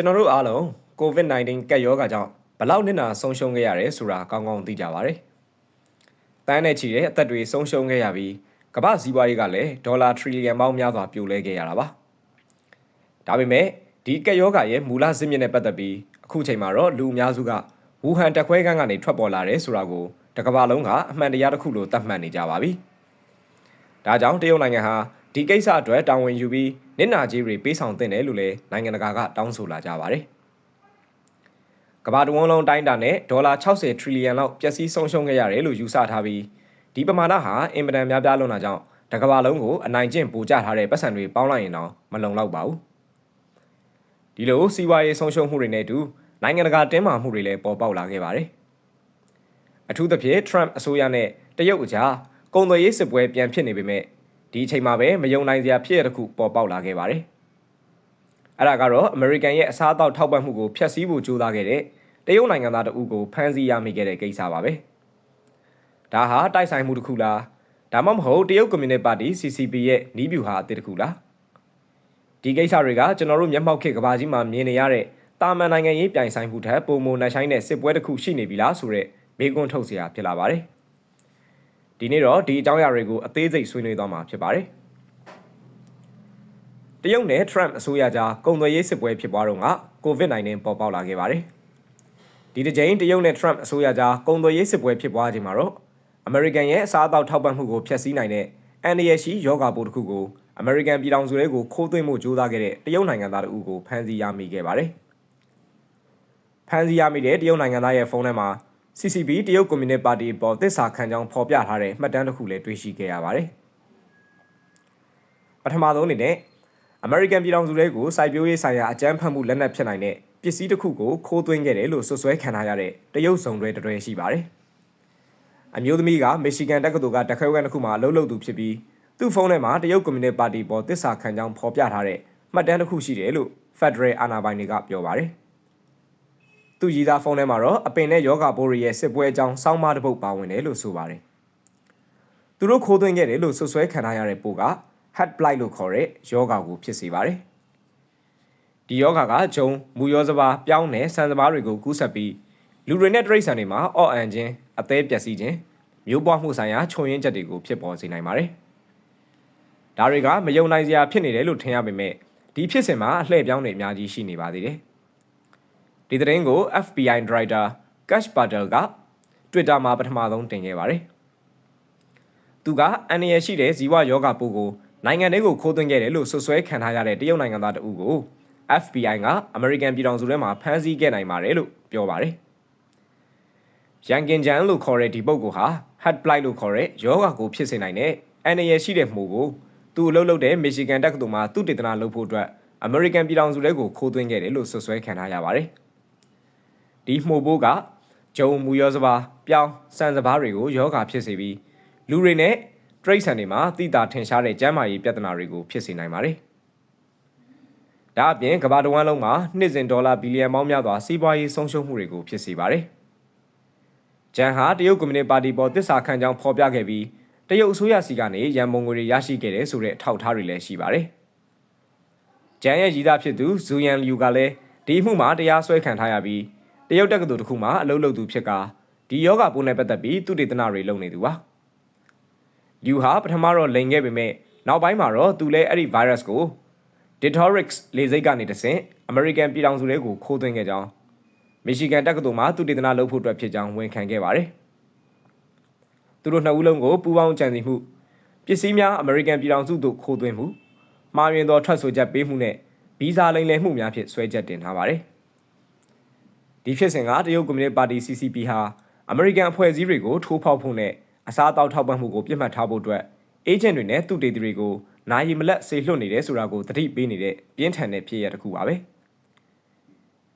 ကျွန်တော်တို့အားလုံး COVID-19 ကပ်ရောဂါကြောင့်ဘလောက်နစ်နာဆုံးရှုံးခဲ့ရတယ်ဆိုတာကောင်းကောင်းသိကြပါတယ်။တန်းနဲ့ချီတဲ့အသက်တွေဆုံးရှုံးခဲ့ရပြီးကမ္ဘာစည်းပွားရေးကလည်းဒေါ်လာထရီလီယံပေါင်းများစွာပြိုလဲခဲ့ရတာပါ။ဒါပေမဲ့ဒီကပ်ရောဂါရဲ့မူလဇစ်မြစ်နဲ့ပတ်သက်ပြီးအခုချိန်မှာတော့လူအများစုကဝူဟန်တက်ခွဲကန်းကနေထွက်ပေါ်လာတယ်ဆိုတာကိုတကမ္ဘာလုံးကအမှန်တရားတစ်ခုလို့သတ်မှတ်နေကြပါပြီ။ဒါကြောင့်တရုတ်နိုင်ငံဟာဒီကိစ္စအတွက်တာဝန်ယူပြီး နစ်နာကြေးတွေပေးဆောင်တင်တယ်လို့လည်းနိုင်ငံတကာကတောင်းဆိုလာကြပါတယ်။ကမ္ဘာတဝန်းလုံးတိုင်းတာနဲ့ဒေါ်လာ60ထရီလီယံလောက်ပျက်စီးဆုံးရှုံးခဲ့ရတယ်လို့ယူဆထားပြီးဒီပမာဏဟာအင်မတန်များပြားလွန်းတာကြောင့်တကမ္ဘာလုံးကိုအနိုင်ကျင့်ပိုကျထားတဲ့ပတ်စံတွေပေါင်းလိုက်ရင်တော့မလုံလောက်ပါဘူး။ဒီလိုစီးပွားရေးဆုံးရှုံးမှုတွေနဲ့အတူနိုင်ငံတကာတင်းမာမှုတွေလည်းပေါ်ပေါက်လာခဲ့ပါတယ်။အထူးသဖြင့် Trump အစိုးရနဲ့တရုတ်အကြားကုန်သွယ်ရေးစစ်ပွဲပြန်ဖြစ်နေပေမဲ့ ဒီအချိန်မှာပဲမယုံနိုင်စရာဖြစ်ရတဲ့ခုပေါ်ပေါက်လာခဲ့ပါတယ်။အဲ့ဒါကတော့အမေရိကန်ရဲ့အစားအသောက်ထောက်ပံ့မှုကိုဖျက်ဆီးဖို့ကြိုးစားခဲ့တဲ့တရုတ်နိုင်ငံသားတအုပ်ကိုဖမ်းဆီးရမိခဲ့တဲ့ကိစ္စပါပဲ။ဒါဟာတိုက်ဆိုင်မှုတစ်ခုလားဒါမှမဟုတ်တရုတ်ကွန်မြူနတီပါတီ CCP ရဲ့နီးဗျူဟာအသစ်တစ်ခုလားဒီကိစ္စတွေကကျွန်တော်တို့မျက်မှောက်ခေတ်ကဘာကြီးမှာမြင်နေရတဲ့တာမန်နိုင်ငံရေးပြိုင်ဆိုင်မှုထက်ပုံမနိုင်ဆိုင်တဲ့စစ်ပွဲတစ်ခုရှိနေပြီလားဆိုတဲ့မေးခွန်းထုတ်စရာဖြစ်လာပါတယ်။ ဒီနေ့တော့ဒီအကြောင်းအရာတွေကိုအသေးစိတ်ဆွေးနွေးသွားမှာဖြစ်ပါတယ်တရုတ်နဲ့ Trump အစိုးရကြားကုန်သွယ်ရေးစစ်ပွဲဖြစ်ပွားတော့က COVID-19 ပေါ်ပေါက်လာခဲ့ပါတယ်ဒီတစ်ကြိမ်တရုတ်နဲ့ Trump အစိုးရကြားကုန်သွယ်ရေးစစ်ပွဲဖြစ်ပွားချိန်မှာတော့အမေရိကန်ရဲ့အစားအသောက်ထောက်ပံ့မှုကိုဖျက်ဆီးနိုင်တဲ့အန်ဒီယရှိယောဂါပိုးတစ်ခုကိုအမေရိကန်ပြည်ထောင်စုတွေကိုခိုးသွင်းမှုကြိုးစားခဲ့တဲ့တရုတ်နိုင်ငံသားတို့ကိုဖမ်းဆီးရမိခဲ့ပါတယ်ဖမ်းဆီးရမိတဲ့တရုတ်နိုင်ငံသားရဲ့ဖုန်းထဲမှာ CCP တရုတ်ကွန်မြူနတီပါတီပေါ်သစ္စာခံကြောင်းဖော်ပြထားတဲ့မှတ်တမ်းတစ်ခုလည်းတွေ့ရှိခဲ့ရပါတယ်။ပထမဆုံးအနေနဲ့အမေရိကန်ပြည်ထောင်စုတွေကိုစိုက်ပျိုးရေးဆိုင်ရာအကြမ်းဖက်မှုလက်နက်ဖြစ်နိုင်တဲ့ပစ္စည်းတစ်ခုကိုခိုးသွင်းခဲ့တယ်လို့ဆွဆွဲခံထားရတဲ့တရုတ်စုံတွေတတွေရှိပါတယ်။အမျိုးသမီးကမီရှီဂန်တက္ကသိုလ်ကတခွဲဝဲတစ်ခုမှာအလုပ်လုပ်သူဖြစ်ပြီးသူ့ဖုန်းထဲမှာတရုတ်ကွန်မြူနတီပါတီပေါ်သစ္စာခံကြောင်းဖော်ပြထားတဲ့မှတ်တမ်းတစ်ခုရှိတယ်လို့ Federal အာဏာပိုင်တွေကပြောပါတယ်။ သူ့ရည်သားဖုန်းထဲမှာတော့အပင်နဲ့ယောဂပိုးတွေရဲ့စစ်ပွဲအကြောင်းစောင်းမတစ်ပုဒ်ပါဝင်တယ်လို့ဆိုပါတယ်။သူတို့ခိုးသွင်းခဲ့တယ်လို့ဆွဆွဲခံထားရတဲ့ပိုးက head blight လို့ခေါ်တဲ့ယောဂကိုဖြစ်စေပါတယ်။ဒီယောဂကဂျုံမူယောစပါပြောင်းနဲ့ဆန်စပါးတွေကိုကူးဆက်ပြီးလူတွေနဲ့တရိတ်ဆန်တွေမှာအော့အန်ခြင်းအသေးပျက်စီးခြင်းမျိုးပွားမှုဆိုင်ရာခြုံရင်းချက်တွေကိုဖြစ်ပေါ်စေနိုင်ပါတယ်။ဒါတွေကမယုံနိုင်စရာဖြစ်နေတယ်လို့ထင်ရပေမဲ့ဒီဖြစ်စဉ်မှာအလှည့်ပြောင်းတွေအများကြီးရှိနေပါသေးတယ်။ ဒီသတင်းကို FBI Director Cash Patel က Twitter မှာပထမဆုံးတင်ခဲ့ပါတယ်။သူကအန်ရရှိတဲ့ဇီဝယောဂပိုးကိုနိုင်ငံတွေကိုခိုးသွင်းခဲ့တယ်လို့ဆွဆွဲခံထားရတဲ့တရုတ်နိုင်ငံသားတဦးကို FBI ကအမေရိကန်ပြည်ထောင်စုထဲမှာဖမ်းဆီးခဲ့နိုင်ပါတယ်လို့ပြောပါတယ်။ရန်ကင်ဂျန်လို့ခေါ်တဲ့ဒီပုဂ္ဂိုလ်ဟာ head blight လို့ခေါ်တဲ့ယောဂကိုဖြစ်စေနိုင်တဲ့အန်ရရှိတဲ့မှုကိုသူအလုပ်လုပ်တဲ့မီရှီဂန်တက္ကသိုလ်မှာသူတေသနာလုပ်ဖို့အတွက်အမေရိကန်ပြည်ထောင်စုထဲကိုခိုးသွင်းခဲ့တယ်လို့ဆွဆွဲခံထားရပါတယ်။ ဒီမှုပိုးကဂျုံမူရောစပါပြောင်းစံစပါးတွေကိုယောဂါဖြစ်စေပြီးလူတွေနဲ့တရိတ်ဆန်တွေမှာတိတာထင်ရှားတဲ့ကျန်းမာရေးပြဿနာတွေကိုဖြစ်စေနိုင်ပါတယ်။ဒါအပြင်ကမ္ဘာတဝန်းလုံးမှာနှစ်စဉ်ဒေါ်လာဘီလီယံပေါင်းများစွာစီးပွားရေးဆုံးရှုံးမှုတွေကိုဖြစ်စေပါတယ်။ဂျန်ဟာတရုတ်ကွန်မြူနတီပါတီပေါ်တစ္ဆာခံကြောင်းဖော်ပြခဲ့ပြီးတရုတ်အစိုးရစီကနေရန်ပုံငွေတွေရရှိခဲ့တယ်ဆိုတဲ့ထောက်ထားတွေလည်းရှိပါတယ်။ဂျန်ရဲ့ရည်သားဖြစ်သူဇူယန်လျူကလည်းဒီမှုမှာတရားစွဲခံထားရပြီး တရုတ်တက္ကသိုလ်တစ်ခုမှာအလုပ်လုပ်သူဖြစ်ကဒီယောဂပိုးနဲ့ပတ်သက်ပြီးသူတေသနတွေလုပ်နေသူပါလူဟာပထမတော့လိန်ခဲ့ပေမဲ့နောက်ပိုင်းမှာတော့သူလည်းအဲ့ဒီ virus ကို Detorix လေစိတ်ကနေတဆင့် American ပြည်ထောင်စုတွေကိုခိုးသွင်းခဲ့ကြောင်းမီရှီဂန်တက္ကသိုလ်မှာသူတေသနလုပ်ဖို့အတွက်ဖြစ်ကြောင်းဝန်ခံခဲ့ပါတယ်သူတို့နှစ်ဦးလုံးကိုပူးပေါင်းကြံစည်မှုပစ္စည်းများ American ပြည်ထောင်စုသို့ခိုးသွင်းမှုမှားယွင်းသောထွက်ဆိုချက်ပေးမှုနဲ့ဗီဇာလိမ်လည်မှုများဖြင့်ဆွဲချက်တင်ထားပါတယ် ဒီဖြစ်စဉ်ကတရုတ်ကွန်မြူနတီပါတီ CCP ဟာအမေရိကန်အဖွဲ့အစည်းတွေကိုထိုးဖောက်ဖို့နဲ့အစားအသောက်ထောက်ပံ့မှုကိုပြစ်မှတ်ထားဖို့အတွက်အေဂျင့်တွေနဲ့သူတေသီတွေကိုနိုင်ရီမလက်ဆေလွှတ်နေတယ်ဆိုတာကိုသတိပေးနေတဲ့ပြင်းထန်တဲ့ဖြစ်ရပ်တစ်ခုပါပဲ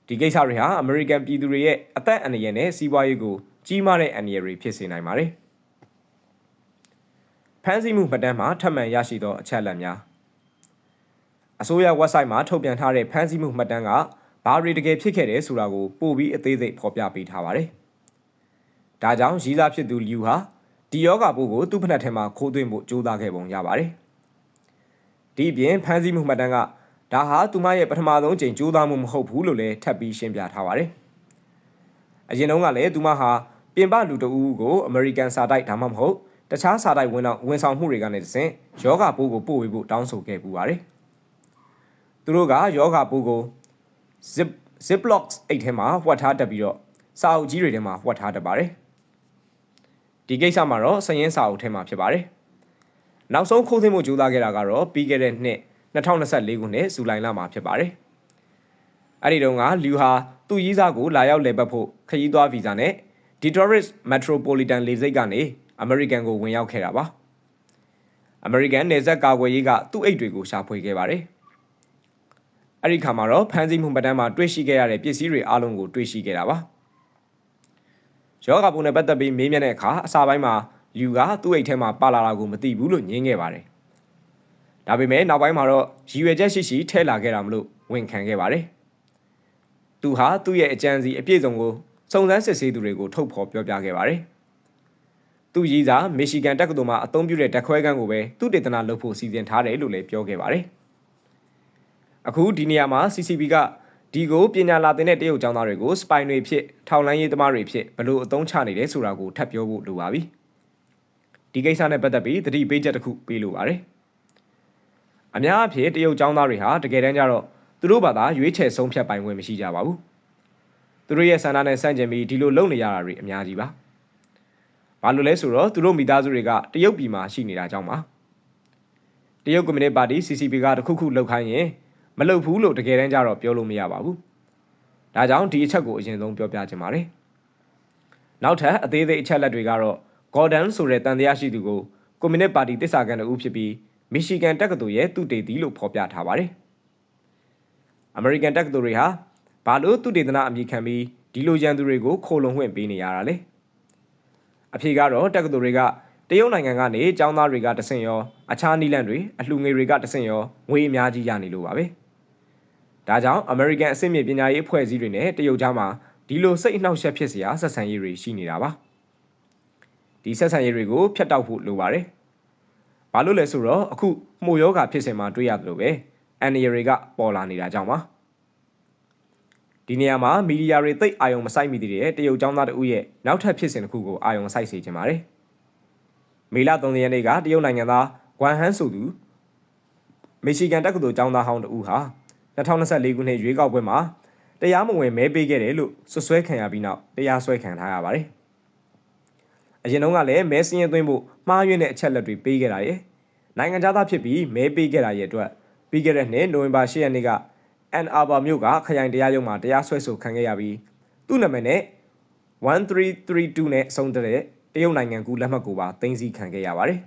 ဒီကိစ္စတွေဟာအမေရိကန်ပြည်သူတွေရဲ့အသက်အန္တရာယ်နဲ့စီးပွားရေးကိုကြီးမားတဲ့အန္တရာယ်တွေဖြစ်စေနိုင်ပါတယ်ဖမ်းဆီးမှုမှတ်တမ်းမှာထပ်မံရရှိသောအချက်အလက်များအစိုးရ website မှာထုတ်ပြန်ထားတဲ့ဖမ်းဆီးမှုမှတ်တမ်းက ဘာတွေတကယ်ဖြစ်ခဲ့တယ်ဆိုတာကိုပို့ပြီးအသေးစိတ်ဖော်ပြပေးထားပါတယ်။ဒါကြောင့်ရီးစားဖြစ်သူလျူဟာဒီယောဂပိုးကိုသူ့ဖက်နှက်ထဲမှာခိုးသွင်းဖို့ကြိုးစားခဲ့ပုံရပါတယ်။ဒီအပြင်ဖမ်းဆီးမှုမှတ်တမ်းကဒါဟာသူမရဲ့ပထမဆုံးချိန်ကြိုးစားမှုမဟုတ်ဘူးလို့လည်းထပ်ပြီးရှင်းပြထားပါတယ်။အရင်တုန်းကလည်းသူမဟာပြင်ပလူတအူးကိုအမေရိကန်စာတိုက်ဒါမှမဟုတ်တခြားစာတိုက်ဝင်တော့ဝန်ဆောင်မှုတွေကနေတဆင့်ယောဂပိုးကိုပို့ဝေဖို့တောင်းဆိုခဲ့ပူပါတယ်။သူတို့ကယောဂပိုးကို zip ziplocs အိတ်ထဲမှာဝှက်ထားတက်ပြီးတော့စာအုပ်ကြီးတွေထဲမှာဝှက်ထားတတ်ပါတယ်။ဒီကိစ္စမှာတော့စရင်စာအုပ်ထဲမှာဖြစ်ပါတယ်။နောက်ဆုံးခိုးသိမ်းမှုကြိုးစားခဲ့တာကတော့ပြီးခဲ့တဲ့နှစ်2024ခုနှစ်ဇူလိုင်လမှာဖြစ်ပါတယ်။အဲ့ဒီတုန်းကလူဟာသူ့ရီးစားကိုလာရောက်လည်ပတ်ဖို့ခရီးသွားဗီဇာနဲ့ Detroit Metropolitan လေဆိပ်ကနေအမေရိကန်ကိုဝင်ရောက်ခဲ့တာပါ။အမေရိကန်နေဆက်ကာကွယ်ရေးကသူ့အိတ်တွေကိုရှာဖွေခဲ့ပါတယ်။ အဲ့ဒီခါမှာတော့ဖမ်းဆီးမှုပတ်တမ်းမှာတွေ့ရှိခဲ့ရတဲ့ပစ္စည်းတွေအလုံးကိုတွေ့ရှိခဲ့တာပါ။ယောဂပုံနဲ့ပတ်သက်ပြီးမေးမြန်းတဲ့အခါအစာပိုင်းမှာလူကသူ့အိတ်ထဲမှာပါလာတာကိုမသိဘူးလို့ညင်းခဲ့ပါတယ်။ဒါပေမဲ့နောက်ပိုင်းမှာတော့ရည်ရွယ်ချက်ရှိရှိထဲလာခဲ့တာမလို့ဝန်ခံခဲ့ပါတယ်။သူဟာသူ့ရဲ့အကြံစီအပြည့်စုံကိုစုံစမ်းစစ်ဆေးသူတွေကိုထုတ်ဖော်ပြောပြခဲ့ပါတယ်။သူ့ရည်စားမီရှီဂန်တက္ကသိုလ်မှာအသုံးပြုတဲ့ဓာတ်ခွဲခန်းကိုပဲသူတေသနာလုပ်ဖို့စီစဉ်ထားတယ်လို့လည်းပြောခဲ့ပါတယ်။ အခုဒီနေရာမှာ CCP ကဒီကိုပညာလာသင်တဲ့တရုတ်ကျောင်းသားတွေကိုစပိုင်တွေဖြစ်ထောင်လိုင်းရေးသမားတွေဖြစ်ဘလို့အသုံးချနေတယ်ဆိုတာကိုထပ်ပြောဖို့လိုပါပြီ။ဒီကိစ္စနဲ့ပတ်သက်ပြီးသတိပေးချက်တစ်ခုပေးလိုပါတယ်။အများအဖြစ်တရုတ်ကျောင်းသားတွေဟာတကယ်တမ်းကျတော့သူတို့ဘာသာရွေးချယ်ဆုံးဖြတ်ပိုင်ခွင့်မရှိကြပါဘူး။သူတို့ရဲ့ဆန္ဒနဲ့ဆန့်ကျင်ပြီးဒီလိုလုပ်နေရတာတွေအများကြီးပါ။ဘာလို့လဲဆိုတော့သူတို့မိသားစုတွေကတရုတ်ပြည်မှာရှိနေတာကြောင့်ပါ။တရုတ်ကွန်မြူနတီပါတီ CCP ကတခုခုလောက်ခိုင်းရင် မလုပ်ဘူးလို့တကယ်တမ်းကျတော့ပြောလို့မရပါဘူး။ဒါကြောင့်ဒီအချက်ကိုအရင်ဆုံးပြောပြချင်ပါတယ်။နောက်ထပ်အသေးစိတ်အချက်လက်တွေကတော့ Gordon ဆိုတဲ့တန်တရားရှိသူကိုကွန်မြူနတီပါတီတစ္ဆာကန်တူဖြစ်ပြီးမီရှီဂန်တက္ကသိုလ်ရဲ့သူတေသီလို့ဖော်ပြထားပါတယ်။အမေရိကန်တက္ကသိုလ်တွေဟာဘာလို့သူတေသနာအမည်ခံပြီးဒီလိုရန်သူတွေကိုခိုလုံခွင့်ပေးနေရတာလဲ။အဖြေကတော့တက္ကသိုလ်တွေကတရုတ်နိုင်ငံကနေចောင်းသားတွေကတဆင့်ရောအခြားနီလန့်တွေအလှငွေတွေကတဆင့်ရောငွေအများကြီးရနေလို့ပါပဲ။ ဒါကြောင့် American အဆင့်မြင့်ပညာရေးအဖွဲ့အစည်းတွေနဲ့တရုတ်ကြားမှာဒီလိုစိတ်အနှောက်အယှက်ဖြစ်စရာဆက်ဆံရေးတွေရှိနေတာပါဒီဆက်ဆံရေးတွေကိုဖျက်တောက်ဖို့လိုပါတယ်ဘာလို့လဲဆိုတော့အခုမှုယောဂဖြစ်စဉ်မှာတွေ့ရတယ်လို့ပဲအန်နီတွေကပေါ်လာနေတာကြောင့်ပါဒီနေရာမှာမီဒီယာတွေသိအာယုံမဆိုင်မိသေးတဲ့တရုတ်ចောင်းသားတဦးရဲ့နောက်ထပ်ဖြစ်စဉ်တစ်ခုကိုအာယုံဆိုင်စေချင်ပါတယ်မေလ3ရက်နေ့ကတရုတ်နိုင်ငံသားဂွမ်ဟန်ဆိုသူမီရှီဂန်တက္ကသိုလ်ကျောင်းသားဟောင်းတဦးဟာ 2024ခုနှစ်ရွေးကောက်ပွဲမှာတရားမဝင်မဲပေးခဲ့တယ်လို့ဆွဆွဲခံရပြီးနောက်တရားစွဲခံထားရပါတယ်။အရင်တုန်းကလည်းမဲစင်းရင်သွင်းဖို့မှားယွင်းတဲ့အချက်လက်တွေပေးခဲ့တာရယ်နိုင်ငံသားဖြစ်ပြီးမဲပေးခဲ့တာရဲ့အတွက်ပြီးခဲ့တဲ့နှစ်နိုဝင်ဘာ10ရက်နေ့ကအန်အာဘာမြို့ကခရိုင်တရားရုံးမှာတရားစွဲဆိုခံခဲ့ရပြီးသူ့နာမည်နဲ့1332နဲ့အဆုံးတဲ့တရုတ်နိုင်ငံကူလက်မှတ်ကိုပါတင်စီခံခဲ့ရပါတယ်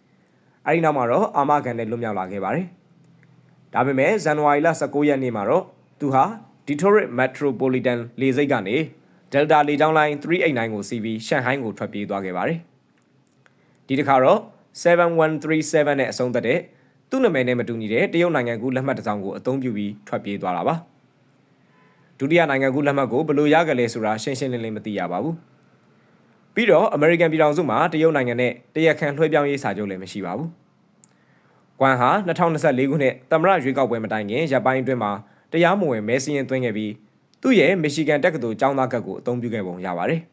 ။အဲဒီနောက်မှာတော့အာမခံနဲ့လွတ်မြောက်လာခဲ့ပါတယ်။ ဒါပေမဲ့ဇန်နဝါရီလ19ရက်နေ့မှာတော့သူဟာ Detroit Metropolitan လေဆိပ်ကနေ Delta လေကြောင်းလိုင်း389ကိုစီးပြီးရှန်ဟိုင်းကိုထွက်ပြေးသွားခဲ့ပါတယ်။ဒီတစ်ခါတော့7137နဲ့အဆုံးသတ်တဲ့သူ့နာမည်နဲ့မတူညီတဲ့တရုတ်နိုင်ငံကူလက်မှတ်တစ်စောင်ကိုအသုံးပြုပြီးထွက်ပြေးသွားတာပါ။ဒုတိယနိုင်ငံကူလက်မှတ်ကိုဘယ်လိုရကြလဲဆိုတာရှင်းရှင်းလင်းလင်းမသိရပါဘူး။ပြီးတော့ American ပြည်ထောင်စုမှာတရုတ်နိုင်ငံနဲ့တရက်ခန့်လွှဲပြောင်းရေးစာချုပ်လည်းမရှိပါဘူး။ ကွမ်ဟာ2024ခုနှစ်သမ္မတရွေးကောက်ပွဲမတိုင်ခင်ရပ်ပိုင်းအတွင်းမှာတရားမဝင်မဲစင်းရင်သွင်းခဲ့ပြီးသူ့ရဲ့မီရှီဂန်တက္ကသိုလ်ကျောင်းသားကတ်ကိုအသုံးပြုခဲ့ပုံရပါတယ်။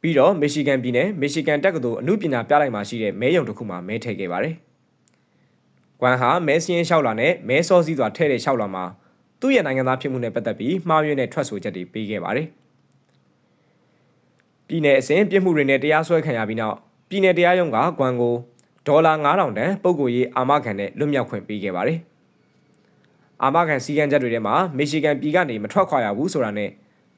ပြီးတော့မီရှီဂန်ပြည်နယ်မီရှီဂန်တက္ကသိုလ်အမှုပညာပြလိုက်မှာရှိတဲ့မဲရုံတစ်ခုမှာမဲထည့်ခဲ့ပါတယ်။ကွမ်ဟာမဲစင်းရင်လျှောက်လာနဲ့မဲစောစည်းစွာထည့်တဲ့လျှောက်လာမှာသူ့ရဲ့နိုင်ငံသားဖြစ်မှုနဲ့ပတ်သက်ပြီးမှားယွင်းတဲ့ထွက်ဆိုချက်တွေပေးခဲ့ပါတယ်။ပြည်내အစဉ်ပြစ်မှုတွေနဲ့တရားစွဲခံရပြီးနောက်ပြည်내တရားရုံးကကွမ်ကို ဒေါ်လာ9000တန်ပုဂ္ဂိုလ်ရေးအာမခံနဲ့လွတ်မြောက်ခွင့်ပေးခဲ့ပါတယ်။အာမခံစည်းကမ်းချက်တွေထဲမှာမီရှီဂန်ပြည်ကနေမထွက်ခွာရဘူးဆိုတာနဲ့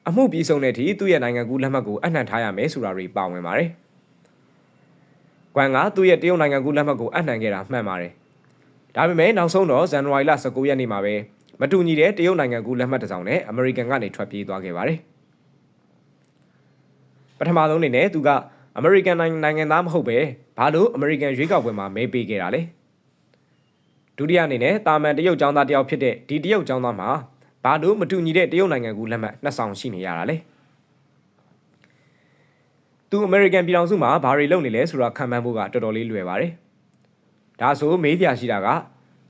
အမှုပြီးဆုံးတဲ့အထိသူ့ရဲ့နိုင်ငံကူးလက်မှတ်ကိုအနှံ့ထားရမယ်ဆိုတာတွေပါဝင်ပါတယ်။ကွမ်ကသူ့ရဲ့တရုတ်နိုင်ငံကူးလက်မှတ်ကိုအနှံ့ခဲ့တာမှန်ပါတယ်။ဒါပေမဲ့နောက်ဆုံးတော့ဇန်နဝါရီလ19ရက်နေ့မှာပဲမတူညီတဲ့တရုတ်နိုင်ငံကူးလက်မှတ်တစ်စောင်နဲ့အမေရိကန်ကနေထွက်ပြေးသွားခဲ့ပါတယ်။ပထမဆုံးအနေနဲ့သူကအမေရိကန်နိုင်ငံသားမဟုတ်ပဲ ဘာလို့အမေရိကန်ရွေးကောက်ပွဲမှာမဲပေးခဲ့တာလဲဒုတိယအနေနဲ့တာမန်တရုတ်ចောင်းသားတယောက်ဖြစ်တဲ့ဒီတရုတ်ចောင်းသားမှာဘာလို့မတူညီတဲ့တရုတ်နိုင်ငံကူလက်မှတ်နှစ်ဆောင်ရှိနေရတာလဲသူအမေရိကန်ပြည်ထောင်စုမှာဘာတွေလုပ်နေလဲဆိုတာခံမှန်းဖို့ကတော်တော်လေးလွယ်ပါတယ်ဒါဆိုမေးပြရှိတာက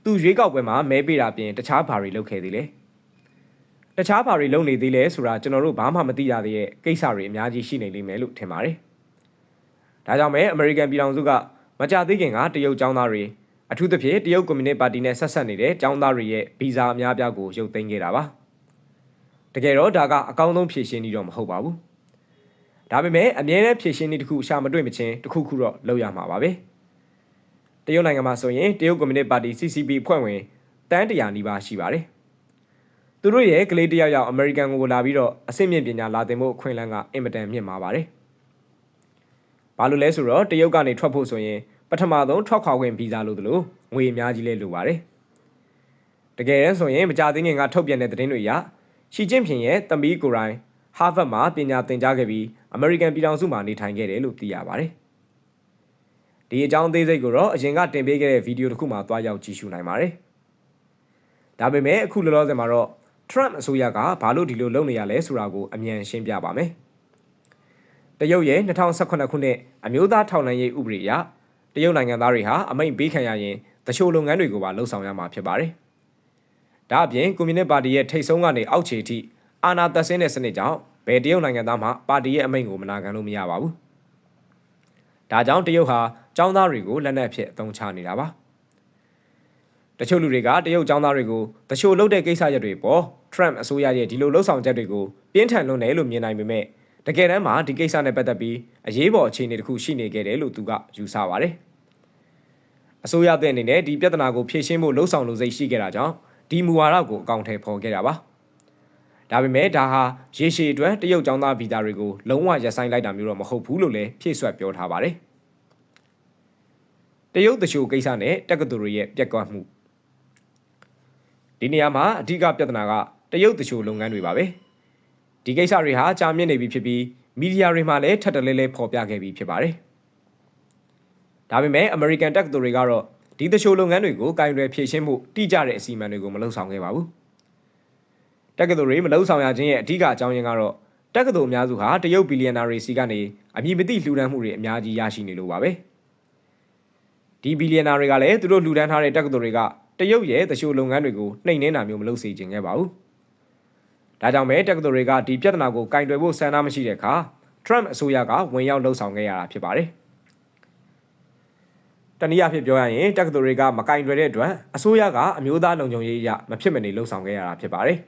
သူရွေးကောက်ပွဲမှာမဲပေးတာပြင်တခြားဘာတွေလုပ်ခဲ့သေးလဲတခြားဘာတွေလုပ်နေသေးလဲဆိုတာကျွန်တော်တို့ဘာမှမသိရသေးတဲ့ကိစ္စတွေအများကြီးရှိနေလိမ့်မယ်လို့ထင်ပါတယ် ဒါကြောင့်ပဲအမေရိကန်ပြည်ထောင်စုကမကြသေးခင်ကတရုတ်ចောင်းသားတွေအထူးသဖြင့်တရုတ်ကွန်မြူနစ်ပါတီနဲ့ဆက်ဆက်နေတဲ့ចောင်းသားတွေရဲ့ဗီဇာအများပြားကိုရုပ်သိမ်းခဲ့တာပါတကယ်တော့ဒါကအကောင်းဆုံးဖြည့်ရှင်းနေတော့မဟုတ်ပါဘူးဒါပေမဲ့အမြဲတမ်းဖြည့်ရှင်းနေတစ်ခုရှာမတွေ့မချင်းတစ်ခုခုတော့လုပ်ရမှာပါပဲတရုတ်နိုင်ငံမှာဆိုရင်တရုတ်ကွန်မြူနစ်ပါတီ CCP အဖွဲ့ဝင်တန်းတရာနီးပါးရှိပါတယ်သူတို့ရဲ့ကလေးတယောက်ယောက်အမေရိကန်ကိုလာပြီးတော့အဆင့်မြင့်ပညာလာသင်ဖို့အခွင့်အလမ်းကအင်မတန်မြင့်မာပါတယ် ဘာလို့လဲဆိုတော့တရုတ်ကနေထွက်ဖို့ဆိုရင်ပထမဆုံးထွက်ခွာခွင့်ဗီဇာလို့တလို့ငွေအများကြီးလဲလိုပါတယ်တကယ်တမ်းဆိုရင်မကြသေးခင်ကထုတ်ပြန်တဲ့သတင်းတွေအရရှီကျင့်ဖျင်ရဲ့တမီးကိုရိုင်းဟာဗတ်မှာပညာသင်ကြားခဲ့ပြီးအမေရိကန်ပြည်ထောင်စုမှာနေထိုင်ခဲ့တယ်လို့သိရပါတယ်။ဒီအကြောင်းအသေးစိတ်ကိုတော့အရင်ကတင်ပေးခဲ့တဲ့ဗီဒီယိုတစ်ခုမှာတွားရောက်ကြည့်ရှုနိုင်ပါတယ်။ဒါပေမဲ့အခုလောလောဆယ်မှာတော့ Trump အစိုးရကဘာလို့ဒီလိုလုပ်နေရလဲဆိုတာကိုအမြန်ရှင်းပြပါမယ်။ တရုတ်ရဲ့2018ခုနှစ်အမျိုးသားထောက်လှမ်းရေးဥပဒေအရတရုတ်နိုင်ငံသားတွေဟာအမိန့်ပေးခံရရင်တချို့လုပ်ငန်းတွေကိုပါလှုပ်ဆောင်ရမှာဖြစ်ပါတယ်။ဒါအပြင်ကွန်မြူနစ်ပါတီရဲ့ထိပ်ဆုံးကနေအောက်ခြေထိအာဏာသက်ဆင်းတဲ့စနစ်ကြောင့်ဘယ်တရုတ်နိုင်ငံသားမှပါတီရဲ့အမိန့်ကိုမနာခံလို့မရပါဘူး။ဒါကြောင့်တရုတ်ဟာចောင်းသားတွေကိုလက်နက်ဖြစ်အသုံးချနေတာပါ။တချို့လူတွေကတရုတ်ចောင်းသားတွေကိုတချို့လုပ်တဲ့ကိစ္စရပ်တွေပေါ် Trump အစိုးရရဲ့ဒီလိုလှုပ်ဆောင်ချက်တွေကိုပြင်းထန်လွန်းတယ်လို့မြင်နိုင်ပေမဲ့ တကယ်တမ်းမှာဒီကိစ္စနဲ့ပတ်သက်ပြီးအရေးပေါ်အခြေအနေတစ်ခုရှိနေခဲ့တယ်လို့သူကယူဆပါတယ်။အစိုးရတဲ့အနေနဲ့ဒီပြဿနာကိုဖြေရှင်းဖို့လှုံ့ဆော်လို့စိတ်ရှိခဲ့တာကြောင့်ဒီမူဝါဒကိုအကောင့်ထဲပေါ်ခဲ့တာပါ။ဒါပေမဲ့ဒါဟာရေရှည်အတွက်တရုတ်ចောင်းသားဗီဇာတွေကိုလုံးဝရပ်ဆိုင်းလိုက်တာမျိုးတော့မဟုတ်ဘူးလို့လည်းဖြည့်ဆွတ်ပြောထားပါတယ်။တရုတ်တချို့ကိစ္စနဲ့တက္ကသိုလ်တွေရဲ့ပြက်ကွက်မှုဒီနေရာမှာအဓိကပြဿနာကတရုတ်တချို့လုပ်ငန်းတွေပါပဲ။ ဒီကိစ္စတွေဟာကြာမြင့်နေပြီဖြစ်ပြီးမီဒီယာတွေမှာလည်းထပ်တလဲလဲဖော်ပြခဲ့ပြီးဖြစ်ပါတယ်။ဒါပေမဲ့ American တက္ကသိုလ်တွေကတော့ဒီတချို့လုပ်ငန်းတွေကိုကင်တွယ်ဖြည့်ရှင်းမှုတိကျတဲ့အစီအမံတွေကိုမလုပ်ဆောင်ခဲ့ပါဘူး။တက္ကသိုလ်တွေမလုပ်ဆောင်ရခြင်းရဲ့အဓိကအကြောင်းရင်းကတော့တက္ကသိုလ်အများစုဟာတရုတ်ဘီလီယံနာတွေစီကနေအမည်မသိလှူဒန်းမှုတွေအများကြီးရရှိနေလို့ပါပဲ။ဒီဘီလီယံနာတွေကလည်းသူတို့လှူဒန်းထားတဲ့တက္ကသိုလ်တွေကတရုတ်ရဲ့တချို့လုပ်ငန်းတွေကိုနှိမ်နှင်းတာမျိုးမလုပ်စေချင်ခဲ့ပါဘူး။ ဒါကြောင့်ပဲတက္ကသိုလ်တွေကဒီပြဿနာကိုကင်တွယ်ဖို့ဆန္ဒမရှိတဲ့အခါ Trump အစိုးရကဝင်ရောက်လှုံ့ဆော်ခဲ့ရတာဖြစ်ပါတယ်။တနည်းအားဖြင့်ပြောရရင်တက္ကသိုလ်တွေကမကင်တွယ်တဲ့အတွက်အစိုးရကအမျိုးသားလုံခြုံရေးအရမဖြစ်မနေလှုံ့ဆော်ခဲ့ရတာဖြစ်ပါတယ်။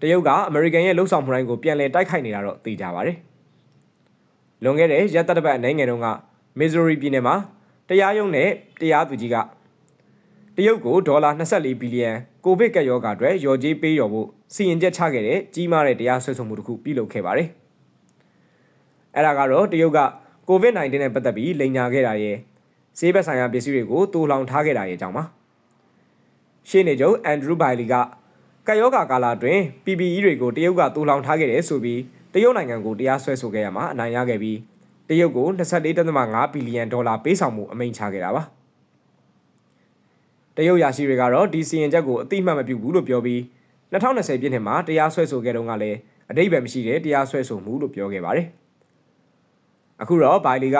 တရုတ်ကအမေရိကန်ရဲ့လှုံ့ဆော်မှုတိုင်းကိုပြန်လည်တိုက်ခိုက်နေတာတော့သိကြပါတယ်။လွန်ခဲ့တဲ့ရက်သက်တပတ်နိုင်ငံတုန်းကမစ်ဇိုရီပြည်နယ်မှာတရားရုံးနဲ့တရားသူကြီးက တရုတ်ကိုဒေါ်လာ24ဘီလီယံကိုဗစ်ကပ်ရောဂါအတွက်ရော်ကြေးပေးရော်ဖို့စီရင်ချက်ချခဲ့တဲ့ကြီးမားတဲ့တရားစွဲဆိုမှုတစ်ခုပြုလုပ်ခဲ့ပါတယ်။အဲ့ဒါကတော့တရုတ်ကကိုဗစ် -19 နဲ့ပတ်သက်ပြီးလိန်ညာခဲ့တာရဲ့ဈေးဘက်ဆိုင်ရာပစ္စည်းတွေကိုတိုးလောင်ထားခဲ့တာရဲ့အကြောင်းပါ။ရှေ့နေချုပ်အန်ဒရူးဘိုင်လီကကပ်ရောဂါကာလအတွင်း PPE တွေကိုတရုတ်ကတိုးလောင်ထားခဲ့တယ်ဆိုပြီးတရုတ်နိုင်ငံကိုတရားစွဲဆိုခဲ့ရမှာအနိုင်ရခဲ့ပြီးတရုတ်ကို24.5ဘီလီယံဒေါ်လာပေးဆောင်မှုအမိန့်ချခဲ့တာပါ။ တရုတ်ရာရှိတွေကတော့ဒီစီရင်ချက်ကိုအတိအမှတ်မပြုဘူးလို့ပြောပြီး2020ပြည့်နှစ်မှာတရားစွဲဆိုခဲ့တုန်းကလည်းအတိတ်ပဲမရှိတဲ့တရားစွဲဆိုမှုလို့ပြောခဲ့ပါတယ်။အခုတော့ဘိုင်လီက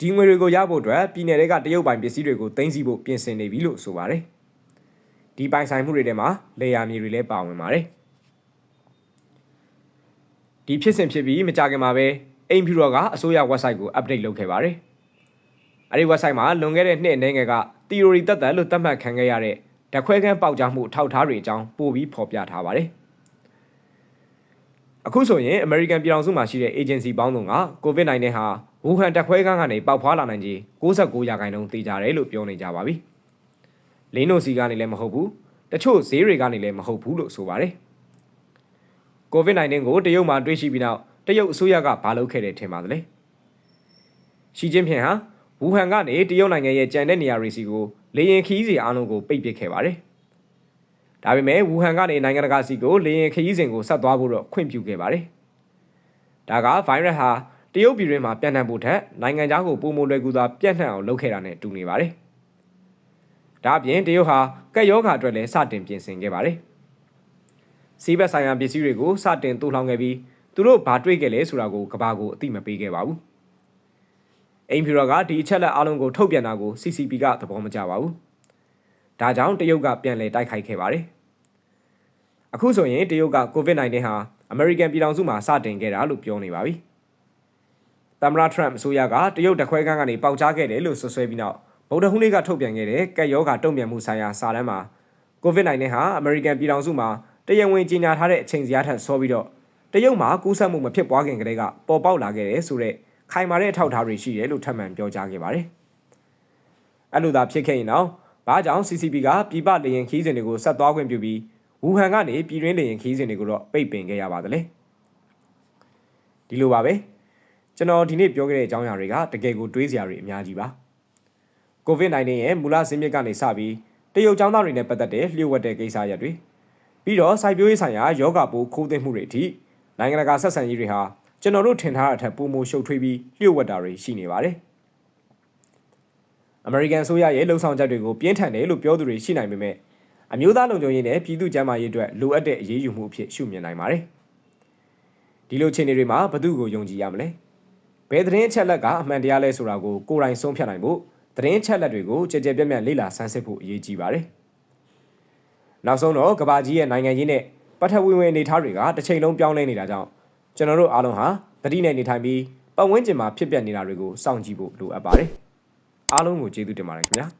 ဒီငွေတွေကိုရဖို့အတွက်ပြည်내တွေကတရုတ်ပိုင်ပစ္စည်းတွေကိုသိမ်းဆည်းဖို့ပြင်ဆင်နေပြီလို့ဆိုပါတယ်။ဒီပိုင်ဆိုင်မှုတွေထဲမှာလေယာမြေတွေလည်းပါဝင်ပါတယ်။ဒီဖြစ်စဉ်ဖြစ်ပြီးမကြခင်မှာပဲအိမ်ဖြူတော်ကအစိုးရ website ကို update လုပ်ခဲ့ပါတယ်။ အဲဒီ website မှာလွန်ခဲ့တဲ့နှစ်အနည်းငယ်က theory တက်တယ်လို့သတ်မှတ်ခံခဲ့ရတဲ့ဓာတ်ခွဲခန်းပေါက်ကြားမှုထောက်ထားတွေအကြောင်းပို့ပြီးဖော်ပြထားပါတယ်။အခုဆိုရင် American ပြည်ထောင်စုမှာရှိတဲ့ agency ပေါင်းစုံက COVID-19 ဟာဝူဟန်ဓာတ်ခွဲခန်းကနေပေါက်ဖွာလာနိုင်ကြီး69ရာခိုင်နှုန်းသိကြတယ်လို့ပြောနေကြပါပြီ။လင်းနိုစီကနေလည်းမဟုတ်ဘူး။တချို့ဈေးတွေကနေလည်းမဟုတ်ဘူးလို့ဆိုပါတယ်။ COVID-19 ကိုတရုတ်မှာတွေ့ရှိပြီးနောက်တရုတ်အစိုးရကဘာလုပ်ခဲ့တယ်ထင်ပါသလဲ။ရှီကျင်းဖျင်ဟာ ဝူဟန်ကနေတရုတ်နိုင်ငံရဲ့ကြံတဲ့နေရာတွေစီကိုလေရင်ခီးစီအားလုံးကိုပိတ်ပစ်ခဲ့ပါတယ်။ဒါပေမဲ့ဝူဟန်ကနေနိုင်ငံတကာစီကိုလေရင်ခီးစဉ်ကိုဆက်သွားဖို့တော့ခွင့်ပြုခဲ့ပါတယ်။ဒါကဗိုင်းရပ်ဟာတရုတ်ပြည်တွင်းမှာပြန့်နှံ့ဖို့ထက်နိုင်ငံခြားကိုပုံမလွယ်ကူစွာပြန့်နှံ့အောင်လုပ်ခဲ့တာနဲ့တူနေပါတယ်။ဒါအပြင်တရုတ်ဟာကက်ယောဂါအတွက်လည်းစတင်ပြင်ဆင်ခဲ့ပါတယ်။စီးဘက်ဆိုင်ရာပစ္စည်းတွေကိုစတင်တူထောင်ခဲ့ပြီးသူတို့ဘာတွေ့ခဲ့လဲဆိုတာကိုကဘာကိုအသိမပေးခဲ့ပါဘူး။ အိမ်ဖြူတော်ကဒီအချက်လက်အလုံးကိုထုတ်ပြန်တာကို CCP ကသဘောမကျပါဘူးဒါကြောင့်တရုတ်ကပြန်လည်တိုက်ခိုက်ခဲ့ပါတယ်။အခုဆိုရင်တရုတ်က COVID-19 ဟာအမေရိကန်ပြည်ထောင်စုမှာစတင်ခဲ့တာလို့ပြောနေပါပြီ။သမ္မတထရန့်အစိုးရကတရုတ်တခွဲကန်းကနေပေါက်ကြားခဲ့တယ်လို့ဆွဆွဲပြီးနောက်ဗုဒ္ဓဟူးနေ့ကထုတ်ပြန်ခဲ့တဲ့ကက်ယောဂါတုံ့ပြန်မှုဆိုင်ရာစာတမ်းမှာ COVID-19 ဟာအမေရိကန်ပြည်ထောင်စုမှာတရားဝင်ကြီးညာထားတဲ့အချိန်စရာထက်စောပြီးတော့တရုတ်မှာကူးစက်မှုမဖြစ်ပွားခင်ကတည်းကပေါ်ပေါက်လာခဲ့တယ်ဆိုတော့ ခိုင်မာတဲ့အထောက်အထားတွေရှိတယ်လို့ထပ်မံပြောကြားခဲ့ပါတယ်။အဲ့လိုသာဖြစ်ခဲ့ရင်တော့ဘာကြောင့် CCP ကပြည်ပလေရင်ခီးစဉ်တွေကိုဆက်သွားခွင့်ပြုပြီးဝူဟန်ကနေပြည်တွင်းလေရင်ခီးစဉ်တွေကိုတော့ပိတ်ပင်ခဲ့ရပါသလဲ။ဒီလိုပါပဲကျွန်တော်ဒီနေ့ပြောခဲ့တဲ့အကြောင်းအရာတွေကတကယ်ကိုတွေးစရာတွေအများကြီးပါ။ COVID-19 ရဲ့မူလဇင်းမြစ်ကနေစပြီးတရုတ်ចောင်းသားတွေနဲ့ပတ်သက်တဲ့လျှို့ဝှက်တဲ့ကိစ္စရပ်တွေပြီးတော့စိုက်ပျိုးရေးဆိုင်ရာယောဂပိုးခိုးသွင်းမှုတွေအထိနိုင်ငံတကာဆက်ဆံရေးတွေဟာ ကျွန်တော်တို့ထင်ထားတဲ့အထက်ပိုမိုရှုပ်ထွေးပြီးလျှို့ဝှက်တာတွေရှိနေပါတယ်။အမေရိကန်ဆိုရရဲ့လှုံ့ဆော်ချက်တွေကိုပြင်းထန်တယ်လို့ပြောသူတွေရှိနိုင်ပေမဲ့အမျိုးသားလုံခြုံရေးနဲ့ပြည်သူ့ကျန်းမာရေးအတွက်လိုအပ်တဲ့အရေးယူမှုအဖြစ်ရှုမြင်နိုင်ပါတယ်။ဒီလိုအခြေအနေတွေမှာဘသူ့ကိုယုံကြည်ရမလဲ။ဘယ်သတင်းအချက်လက်ကအမှန်တရားလဲဆိုတာကိုကိုယ်တိုင်ဆုံးဖြတ်နိုင်ဖို့သတင်းအချက်လက်တွေကိုကြည်ကြဲပြန့်ပြန့်လေ့လာဆန်းစစ်ဖို့အရေးကြီးပါတယ်။နောက်ဆုံးတော့ကဘာကြီးရဲ့နိုင်ငံရေးနဲ့ပတ်ထဝီဝင်အနေအထားတွေကတစ်ချိန်လုံးပြောင်းလဲနေတာကြောင့် ကျွန်တော်တို့အားလုံးဟာတတိနဲ့နေထိုင်ပြီးပတ်ဝန်းကျင်မှာဖြစ်ပျက်နေတာတွေကိုစောင့်ကြည့်ဖို့လိုအပ်ပါတယ်။အားလုံးကိုကျေးဇူးတင်ပါတယ်ခင်ဗျာ။